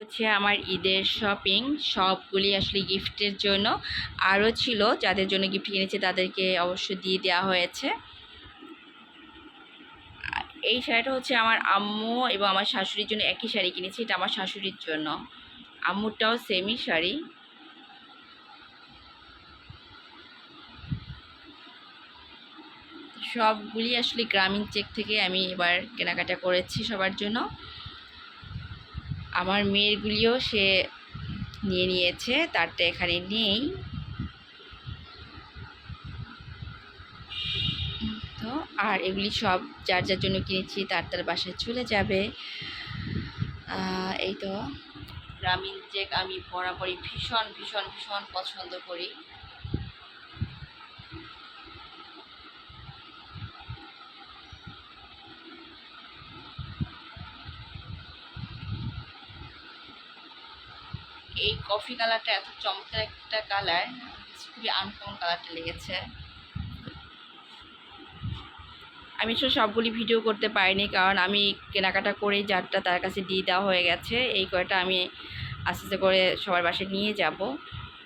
হচ্ছে আমার ঈদের শপিং সবগুলি আসলে গিফটের জন্য। আরও ছিল, যাদের জন্য গিফট কিনেছে তাদেরকে অবশ্য দিয়ে দেওয়া হয়েছে। এই শাড়িটা হচ্ছে আমার আম্মু এবং আমার শাশুড়ির জন্য একই শাড়ি কিনেছি, এটা আমার শাশুড়ির জন্য। আম্মুরটাও সেমই শাড়ি। সবগুলি আসলে গ্রামীণ চেক থেকে আমি এবার কেনাকাটা করেছি সবার জন্য। আমার মেয়েরগুলিও সে নিয়ে নিয়েছে, তারটা এখানে নেই। তো, আর এগুলি সব যার যার জন্য কিনেছি, তার তার বাসায় চলে যাবে। এই তো। গ্রামীণ চেক আমি বরাবরই ভীষণ ভীষণ ভীষণ পছন্দ করি। এই কফি কালারটা এত চমৎকার একটা কালার খুবই আনকমন কালারটা লেগেছে। আমি সব সবগুলি ভিডিও করতে পারিনি, কারণ আমি কেনাকাটা করেই যারটা তার কাছে দিয়ে দেওয়া হয়ে গেছে। এই কয়টা আমি আস্তে আস্তে করে সবার বাসায় নিয়ে যাব।